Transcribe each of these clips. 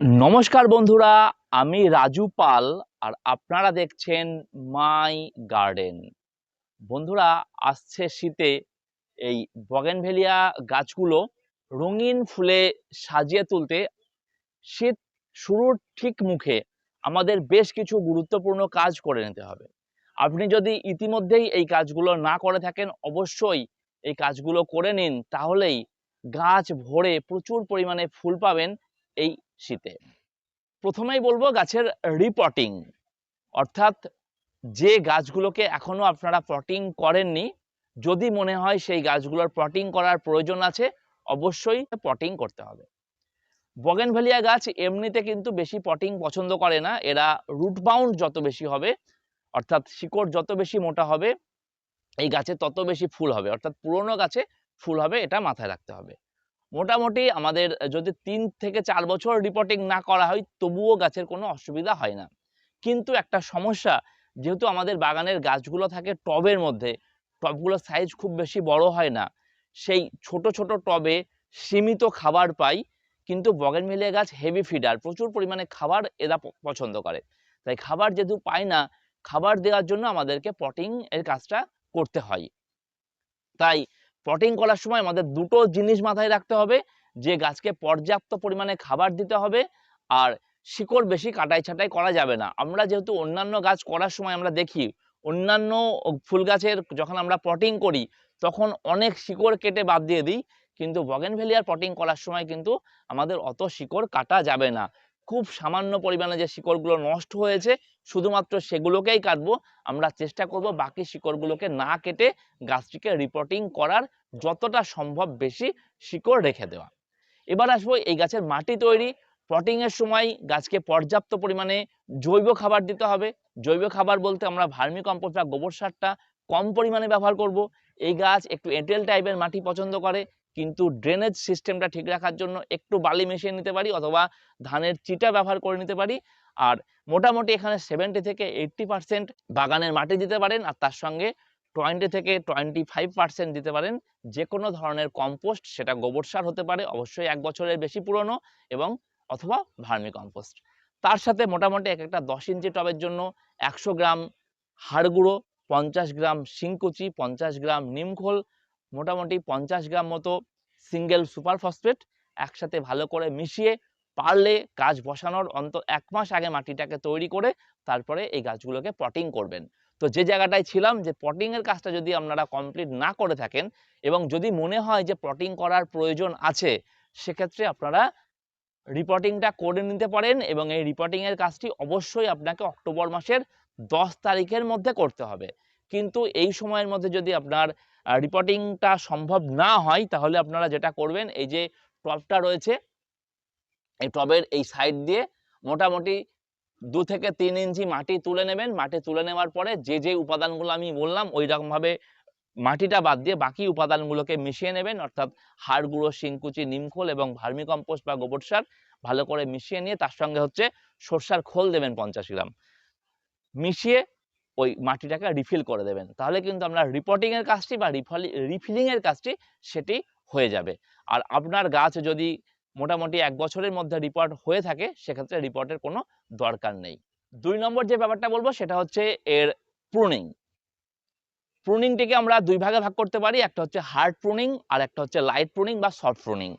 নমস্কার বন্ধুরা, আমি রাজু পাল আর আপনারা দেখছেন মাই গার্ডেন। বন্ধুরা, আসছে শীতে এই বগেনভেলিয়া গাছগুলো রঙিন ফুলে সাজিয়ে তুলতে। শীত শুরুর ঠিক মুখে আমাদের বেশ কিছু গুরুত্বপূর্ণ কাজ করে নিতে হবে। আপনি যদি ইতিমধ্যেই এই কাজগুলো না করে থাকেন, অবশ্যই এই কাজগুলো করে নিন, তাহলেই গাছ ভরে প্রচুর পরিমাণে ফুল পাবেন। এই শীতে। প্রথমেই বলব গাছের রিপটিং অর্থাৎ যে গাছগুলোকে এখনও আপনারা পটিং করেননি, যদি মনে হয় সেই গাছগুলোর পটিং করার প্রয়োজন আছে, অবশ্যই পটিং করতে হবে। বগেনভেলিয়া গাছ এমনিতে কিন্তু বেশি পটিং পছন্দ করে না, এরা রুট বাউন্ড যত বেশি হবে, অর্থাৎ শিকড় যত বেশি মোটা হবে, এই গাছে তত বেশি ফুল হবে, অর্থাৎ পুরনো গাছে ফুল হবে, এটা মাথায় রাখতে হবে। মোটামুটি আমাদের যদি তিন থেকে চার বছর রিপোর্টিং না করা হয়, তবুও গাছের কোনো অসুবিধা হয় না। কিন্তু একটা সমস্যা, যেহেতু আমাদের বাগানের গাছগুলো থাকে টবের মধ্যে টবগুলোর সাইজ খুব বেশি বড় হয় না, সেই ছোট ছোট টবে সীমিত খাবার পাই, কিন্তু বগেনভেলিয়া গাছ হেভি ফিডার প্রচুর পরিমাণে খাবার এরা পছন্দ করে। তাই খাবার যেহেতু পায় না, খাবার দেওয়ার জন্য আমাদেরকে পটিং এর কাজটা করতে হয়। তাই পটিং করার সময় আমাদের দুটো জিনিস মাথায় রাখতে হবে, যে গাছকে পর্যাপ্ত পরিমাণে খাবার দিতে হবে আর শিকড় বেশি কাটাই ছাঁটাই করা যাবে না। আমরা যেহেতু অন্যান্য গাছ করার সময় আমরা দেখি, অন্যান্য ফুল গাছের যখন আমরা পটিং করি, তখন অনেক শিকড় কেটে বাদ দিয়ে দিই, কিন্তু বগেনভেলিয়ার পটিং করার সময় কিন্তু আমাদের অত শিকড় কাটা যাবে না। খুব সামান্য পরিমাণে যে শিকড়গুলো নষ্ট হয়েছে, শুধুমাত্র সেগুলোকেই কাটবো। আমরা চেষ্টা করব বাকি শিকড়গুলোকে না কেটে গাছটিকে রিপোর্টিং করার যতটা সম্ভব বেশি শিকড় রেখে দেওয়া। এবার আসব এই গাছের মাটি তৈরি। পটিং এর সময় গাছকে পর্যাপ্ত পরিমাণে জৈব খাবার দিতে হবে। জৈব খাবার বলতে আমরা ভার্মি কম্পোস্ট বা গোবর সারটা কম পরিমাণে ব্যবহার করব। এই গাছ একটু এঁটেল টাইপের মাটি পছন্দ করে। কিন্তু ড্রেনেজ সিস্টেমটা ঠিক রাখার জন্য একটু বালি মিশিয়ে নিতে পারি অথবা ধানের চিটা ব্যবহার করে নিতে পারি। আর মোটামুটি এখানে সেভেন্টি থেকে এইট্টি পার্সেন্ট বাগানের মাটি দিতে পারেন আর তার সঙ্গে টোয়েন্টি থেকে টোয়েন্টি ফাইভ পার্সেন্ট দিতে পারেন। যে কোনো ধরনের কম্পোস্ট সেটা গোবর সার হতে পারে, অবশ্যই এক বছরের বেশি পুরনো এবং অথবা ভার্মি কম্পোস্ট তার সাথে মোটামুটি এক একটা দশ ইঞ্চি টবের জন্য একশো গ্রাম হাড় গুঁড়ো, পঞ্চাশ গ্রাম শিংকুচি, পঞ্চাশ গ্রাম নিমখোল মোটামুটি পঞ্চাশ গ্রাম মতো সিঙ্গেল সুপার ফসফেট একসাথে ভালো করে মিশিয়ে পারলে গাছ বসানোর অন্ত, এক মাস আগে মাটিটাকে তৈরি করে তারপরে এই গাছগুলোকে পটিং করবেন। তো যে জায়গাটায় ছিলাম যে পটিংয়ের কাজটা যদি আপনারা কমপ্লিট না করে থাকেন এবং যদি মনে হয় যে পটিং করার প্রয়োজন আছে, সেক্ষেত্রে আপনারা রিপোর্টিংটা করে নিতে পারেন এবং এই রিপোর্টিংয়ের কাজটি অবশ্যই আপনাকে অক্টোবর মাসের দশ তারিখের মধ্যে করতে হবে। কিন্তু এই সময়ের মধ্যে যদি আপনার রিপোর্টিংটা সম্ভব না হয়, তাহলে আপনারা যেটা করবেন, এই যে টবটা রয়েছে, এই টবের এই সাইড দিয়ে মোটামুটি দু থেকে তিন ইঞ্চি মাটি তুলে নেবেন। মাটি তুলে নেওয়ার পরে যে যে উপাদানগুলো আমি বললাম ওই রকমভাবে মাটিটা বাদ দিয়ে বাকি উপাদানগুলোকে মিশিয়ে নেবেন। অর্থাৎ হাড় গুঁড়ো, শিংকুচি নিমখোল এবং ভার্মি কম্পোস্ট বা গোবর সার ভালো করে মিশিয়ে নিয়ে তার সঙ্গে হচ্ছে সর্ষার খোল দেবেন পঞ্চাশ গ্রাম। মিশিয়ে ওই মাটিটাকে রিফিল করে দেবেন। তাহলে কিন্তু আপনার রিপোর্টিং এর কাজটি বা রিফিলিং এর কাজটি সেটি হয়ে যাবে। আর আপনার গাছ যদি মোটামুটি এক বছরের মধ্যে রিপোর্ট হয়ে থাকে, সেক্ষেত্রে রিপোর্টের কোনো দরকার নেই। দুই নম্বর যে ব্যাপারটা বলব, সেটা হচ্ছে এর প্রুনিং প্রুনিংটিকে আমরা দুই ভাগে ভাগ করতে পারি, একটা হচ্ছে হার্ড প্রুনিং আর একটা হচ্ছে লাইট প্রুনিং বা সফট প্রুনিং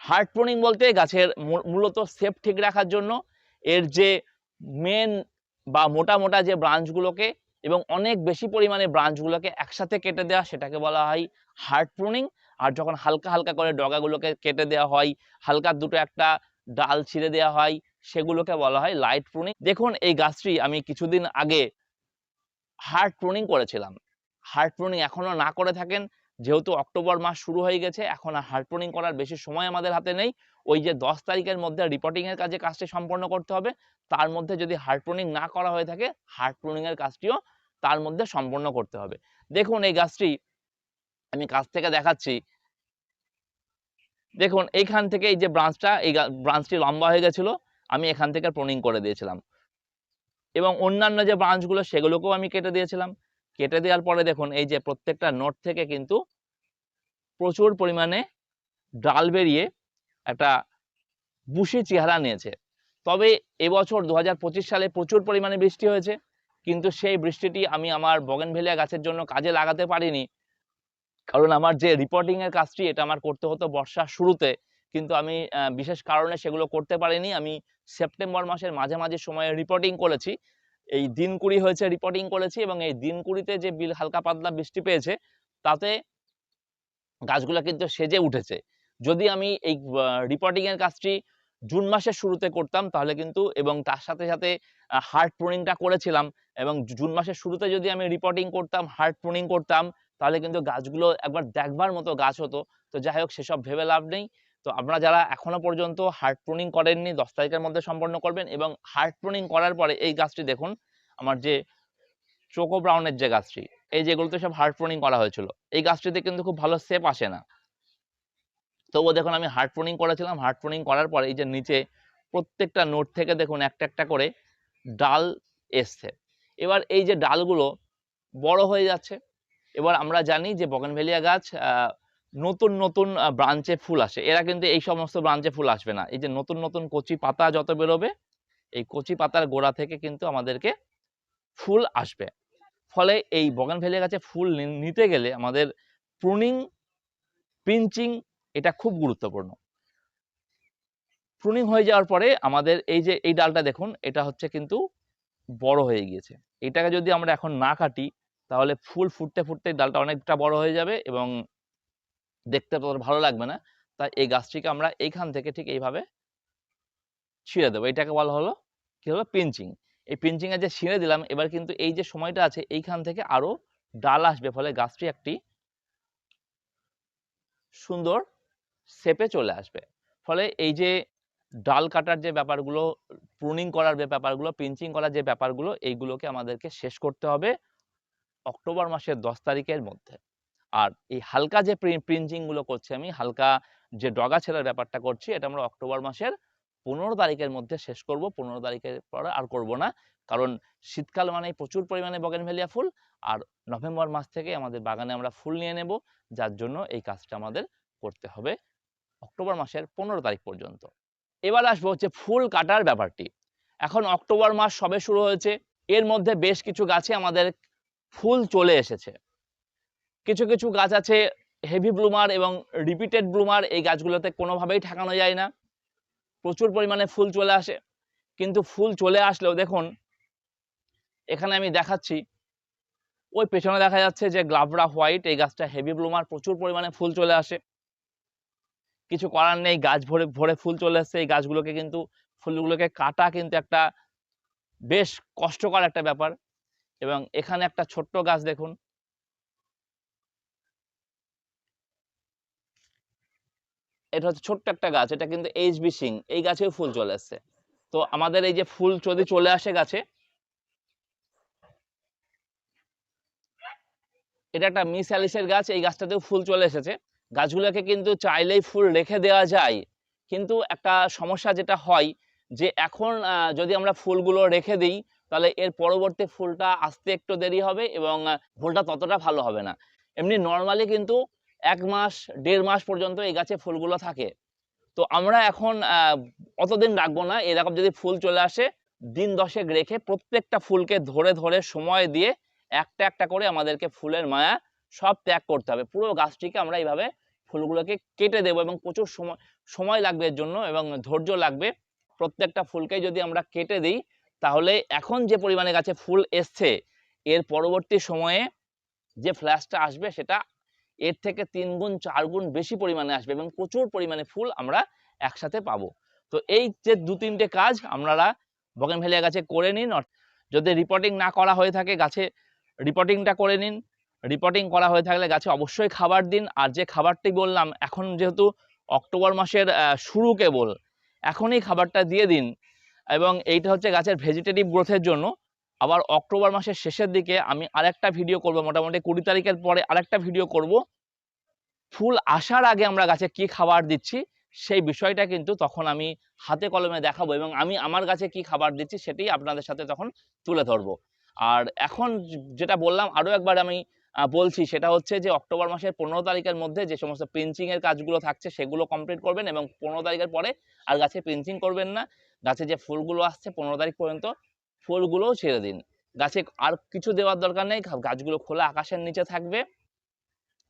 হার্ড প্রুনিং বলতে গাছের মূলত সেপ ঠিক রাখার জন্য এর যে মেন বা মোটা মোটা যে ব্রাঞ্চগুলোকে এবং অনেক বেশি পরিমাণে ব্রাঞ্চগুলোকে একসাথে কেটে দেওয়া সেটাকে বলা হয় হার্ড প্রুনিং আর যখন হালকা হালকা করে ডগাগুলোকে কেটে দেওয়া হয়, হালকা দুটো একটা ডাল ছিঁড়ে দেওয়া হয়, সেগুলোকে বলা হয় লাইট প্রুনিং দেখুন, এই গাছটি আমি কিছুদিন আগে হার্ড প্রুনিং করেছিলাম। হার্ড প্রুনিং এখনও না করে থাকেন যেহেতু অক্টোবর মাস শুরু হয়ে গেছে, এখন আর হার্ড প্রুনিং করার বেশি সময় আমাদের হাতে নেই। ওই যে দশ তারিখের মধ্যে রিপোর্টিং এর কাজে কাজটি সম্পন্ন করতে হবে। তার মধ্যে যদি হার্ড প্রুনিং না করা হয়ে থাকে হার্ড প্রুনিং এর কাজটিও তার মধ্যে সম্পন্ন করতে হবে। দেখুন এই গাছটি আমি কাছ থেকে দেখাচ্ছি। দেখুন, এইখান থেকে এই যে ব্রাঞ্চটা এই ব্রাঞ্চটি লম্বা হয়ে গেছিল, আমি এখান থেকে প্রুনিং করে দিয়েছিলাম। এবং অন্যান্য যে ব্রাঞ্চগুলো সেগুলোকেও আমি কেটে দিয়েছিলাম। কেটে দেওয়ার পরে দেখুন, এই যে প্রত্যেকটা নোট থেকে কিন্তু প্রচুর পরিমাণে ডাল বেরিয়ে একটা বুশি চেহারা নিয়েছে। তবে এবছর দু হাজার পঁচিশ সালে প্রচুর পরিমাণে বৃষ্টি হয়েছে, কিন্তু সেই বৃষ্টিটি আমি আমার বগেনভেলিয়া গাছের জন্য কাজে লাগাতে পারিনি। কারণ আমার যে রিপোর্টিংয়ের কাজটি, এটা আমার করতে হতো বর্ষার শুরুতে, কিন্তু আমি বিশেষ কারণে সেগুলো করতে পারিনি। আমি সেপ্টেম্বর মাসের মাঝামাঝি সময়ে রিপোর্টিং করেছি এই দিন কুড়ি হয়েছে রিপোর্টিং করেছি এবং এই দিন কুড়িতে যে বিল, হালকা পাতলা বৃষ্টি পেয়েছে, তাতে গাছগুলো কিন্তু সেজে উঠেছে। যদি আমি এই রিপোর্টিং এর কাজটি জুন মাসের শুরুতে করতাম, তাহলে কিন্তু, এবং তার সাথে সাথে হার্ড প্রুনিংটা করেছিলাম, এবং জুন মাসের শুরুতে যদি আমি রিপোর্টিং করতাম হার্ড প্রুনিং করতাম, তাহলে কিন্তু গাছগুলো একবার দেখবার মতো গাছ হতো। তো যাই হোক, সেসব ভেবে লাভ নেই। তো আপনারা যারা এখনও পর্যন্ত হার্ড প্রুনিং করেননি, দশ তারিখের মধ্যে সম্পন্ন করবেন এবং হার্ড প্রুনিং করার পরে এই গাছটি দেখুন, আমার যে চোকো ব্রাউনের যে গাছটি, এই যেগুলোতে সব হার্ড প্রুনিং করা হয়েছিল, এই গাছটিতে কিন্তু খুব ভালো সেপ আসে না। তবুও দেখুন, আমি হার্ড প্রুনিং করেছিলাম হার্ড প্রুনিং করার পরে এই যে নিচে প্রত্যেকটা নোট থেকে দেখুন, একটা একটা করে ডাল এসছে। এবার এই যে ডালগুলো বড় হয়ে যাচ্ছে, এবার আমরা জানি যে বগনভেলিয়া গাছ নতুন নতুন ব্রাঞ্চে ফুল আসে। এরা কিন্তু এই সমস্ত ব্রাঞ্চে ফুল আসবে না। এই যে নতুন নতুন কচি পাতা যত বেরোবে, এই কচি পাতার গোড়া থেকে কিন্তু আমাদেরকে ফুল আসবে। ফলে এই বগনভেলিয়া গাছে ফুল নিতে গেলে আমাদের প্রুনিং, পিঞ্চিং এটা খুব গুরুত্বপূর্ণ। প্রুনিং হয়ে যাওয়ার পরে আমাদের এই যে, এই ডালটা দেখুন, এটা হচ্ছে কিন্তু বড় হয়ে গিয়েছে। এটাকে যদি আমরা এখন না কাটি, তাহলে ফুল ফুটতে ফুটতে ডালটা অনেকটা বড় হয়ে যাবে এবং দেখতে তত ভালো লাগবে না। তাই এই গাছটিকে আমরা এইখান থেকে ঠিক এইভাবে ছিঁড়ে দেবো। এটাকে বলা হলো কি হলো? পিঞ্চিং। এই পিঞ্চিংয়ে যে ছিঁড়ে দিলাম, এবার কিন্তু এই যে সময়টা আছে, এইখান থেকে আরও ডাল আসবে ফলে গাছটি একটি সুন্দর শেপে চলে আসবে। ফলে এই যে ডাল কাটার যে ব্যাপারগুলো প্রুনিং করার যে ব্যাপারগুলো, পিঞ্চিং করার যে ব্যাপারগুলো, এইগুলোকে আমাদেরকে শেষ করতে হবে অক্টোবর মাসের দশ তারিখের মধ্যে। আর এই হালকা যে প্রিঞ্চিংগুলো করছি আমি, হালকা যে ডগা ছেড়ার ব্যাপারটা করছি, এটা আমরা অক্টোবর মাসের পনেরো তারিখের মধ্যে শেষ করব। পনেরো তারিখের পরে আর করব না। কারণ শীতকাল মানে প্রচুর পরিমাণে বগেনভেলিয়া ফুল আর নভেম্বর মাস থেকে আমাদের বাগানে আমরা ফুল নিয়ে নেব, যার জন্য এই কাজটা আমাদের করতে হবে অক্টোবর মাসের পনেরো তারিখ পর্যন্ত। এবার আসব হচ্ছে ফুল কাটার ব্যাপারটি। এখন অক্টোবর মাস সবে শুরু হয়েছে, এর মধ্যে বেশ কিছু গাছে আমাদের ফুল চলে এসেছে। কিছু কিছু গাছ আছে হেভি ব্লুমার এবং রিপিটেড ব্লুমার এই গাছগুলোতে কোনোভাবেই ঠেকানো যায় না। প্রচুর পরিমাণে ফুল চলে আসে। কিন্তু ফুল চলে আসলেও দেখুন, এখানে আমি দেখাচ্ছি, ওই পেছনে দেখা যাচ্ছে যে গ্লাভরা হোয়াইট এই গাছটা হেভি ব্লুমার প্রচুর পরিমাণে ফুল চলে আসে। কিছু করার নেই, গাছ ভরে ভরে ফুল চলে আসছে, এই গাছগুলোকে কিন্তু, ফুলগুলোকে কাটা কিন্তু একটা বেশ কষ্টকর একটা ব্যাপার। এবং এখানে একটা ছোট্ট গাছ দেখুন এটা হচ্ছে ছোট্ট একটা গাছ, এটা কিন্তু এইচবি সিং, এই গাছেও ফুল চলে আসছে। তো আমাদের এই যে ফুল যদি চলে আসে গাছে, এটা একটা মিস অ্যালিসের গাছ, এই গাছটাতেও ফুল চলে এসেছে। গাছগুলোকে কিন্তু চাইলেই ফুল রেখে দেওয়া যায়। কিন্তু একটা সমস্যা যেটা হয় যে এখন যদি আমরা ফুলগুলো রেখে দিই, তাহলে এর পরবর্তী ফুলটা আসতে একটু দেরি হবে এবং ফুলটা ততটা ভালো হবে না। এমনি নর্মালি কিন্তু এক মাস, দেড় মাস পর্যন্ত এই গাছে ফুলগুলো থাকে। তো আমরা এখন অতদিন রাখব না। এরকম যদি ফুল চলে আসে, দিন দশেক রেখে প্রত্যেকটা ফুলকে ধরে ধরে সময় দিয়ে একটা একটা করে আমাদেরকে ফুলের মায়া সব ত্যাগ করতে হবে। পুরো গাছটিকে আমরা এইভাবে ফুলগুলোকে কেটে দেবো এবং প্রচুর সময় সময় লাগবে এর জন্য এবং ধৈর্য লাগবে। প্রত্যেকটা ফুলকে যদি আমরা কেটে দিই, তাহলে এখন যে পরিমাণে গাছে ফুল এসছে, এর পরবর্তী সময়ে যে ফ্ল্যাশটা আসবে, সেটা এর থেকে তিন গুণ, চার গুণ বেশি পরিমাণে আসবে এবং প্রচুর পরিমাণে ফুল আমরা একসাথে পাবো। তো এই যে দু তিনটে কাজ আপনারা বগেনভেলিয়া গাছে করে নিন যদি রিপোর্টিং না করা হয়ে থাকে গাছে রিপোর্টিংটা করে নিন। রিপোর্টিং করা হয়ে থাকলে গাছে অবশ্যই খাবার দিন। আর যে খাবারটি বললাম, এখন যেহেতু অক্টোবর মাসের শুরু কেবল, এখনই খাবারটা দিয়ে দিন। এবং এইটা হচ্ছে গাছের ভেজিটেটিভ গ্রোথের জন্য। আবার অক্টোবর মাসের শেষের দিকে আমি আরেকটা ভিডিও করব, মোটামুটি কুড়ি তারিখের পরে আরেকটা ভিডিও করব। ফুল আসার আগে আমরা গাছে কি খাবার দিচ্ছি, সেই বিষয়টা কিন্তু তখন আমি হাতে কলমে দেখাবো এবং আমি আমার গাছে কি খাবার দিচ্ছি সেটাই আপনাদের সাথে তখন তুলে ধরবো। আর এখন যেটা বললাম, আরও একবার আমি বলছি সেটা হচ্ছে যে অক্টোবর মাসের পনেরো তারিখের মধ্যে যে সমস্ত প্রিন্সিংয়ের কাজগুলো থাকছে সেগুলো কমপ্লিট করবেন এবং পনেরো তারিখের পরে আর গাছে প্রিন্সিং করবেন না। গাছে যে ফুলগুলো আসছে পনেরো তারিখ পর্যন্ত ফুলগুলোও ছেড়ে দিন। গাছে আর কিছু দেওয়ার দরকার নেই গাছগুলো খোলা আকাশের নিচে থাকবে।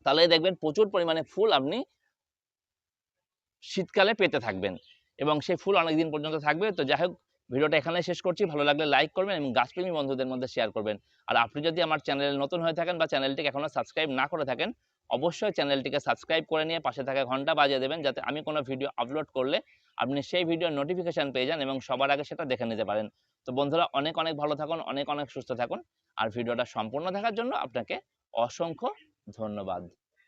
তাহলে দেখবেন প্রচুর পরিমাণে ফুল আপনি শীতকালে পেতে থাকবেন এবং সেই ফুল অনেক দিন পর্যন্ত থাকবে। তো যাই হোক, ভিডিওটা এখানে শেষ করছি। ভালো লাগলে লাইক করবেন এবং গাছপ্রেমী বন্ধুদের মধ্যে শেয়ার করবেন। আর আপনি যদি আমার চ্যানেলে নতুন হয়ে থাকেন বা চ্যানেলটিকে এখনও সাবস্ক্রাইব না করে থাকেন, অবশ্যই চ্যানেলটিকে সাবস্ক্রাইব করে নিয়ে পাশে থাকা ঘণ্টা বাজিয়ে দেবেন যাতে আমি কোনো ভিডিও আপলোড করলে আপনি সেই ভিডিওর নোটিফিকেশন পেয়ে যান এবং সবার আগে সেটা দেখে নিতে পারেন। তো বন্ধুরা অনেক অনেক ভালো থাকুন, অনেক অনেক সুস্থ থাকুন। আর ভিডিওটা সম্পূর্ণ দেখার জন্য আপনাকে অসংখ্য ধন্যবাদ।